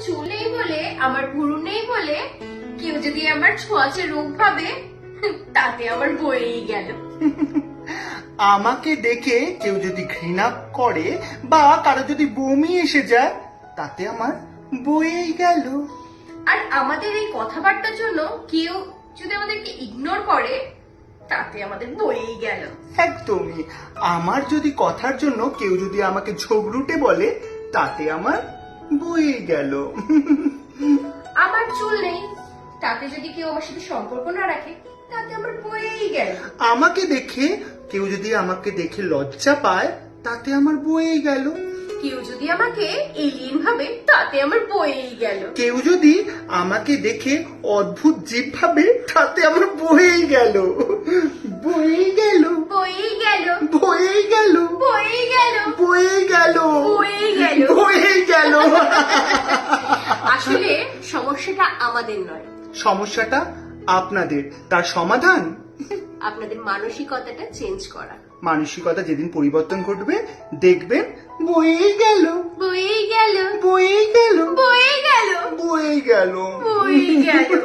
চুল নেই বলে আমার ভুরু নেই বলে কেউ যদি আমার ছোঁয়াচে রূপ ভাবে তাতে আমার বয়েই গেল। আমাকে দেখে কেউ যদি ঘৃণা করে বা কারও যদি বমি এসে যায় তাতে আমার বয়েই গেল। আর আমাদের এই কথাবার্তার জন্য কেউ যদি আমাদেরকে ইগনোর করে তাতে আমাদের বয়েই গেল। একদমই। আমার যদি কথার জন্য কেউ যদি আমাকে ঝগড়ুটে বলে তাতে আমার বয়েই গেল। আমার চুল নেই। তাতে যদি কেউ আমার সাথে সম্পর্ক না রাখে তাতে আমার বয়েই গেল। আমাকে দেখে কেউ যদি আমাকে দেখে লজ্জা পায় তাতে আমার বয়েই গেল। কেউ যদি আমাকে এলিয়েন ভাবে তাতে আমার বয়েই গেল। কেউ যদি আমাকে দেখে অদ্ভুত জীব ভাবে তাতে আমার বয়েই গেল। আসলে সমস্যাটা আমাদের নয়। সমস্যাটা আপনাদের তার সমাধান? আপনাদের মানসিকতাটা চেঞ্জ করা। মানসিকতা যেদিন পরিবর্তন ঘটবে দেখবেন বয়েই গেল। বয়েই গেল। বয়েই গেল। বয়ে গেল। বয়েই গেল। বয়েই গেল।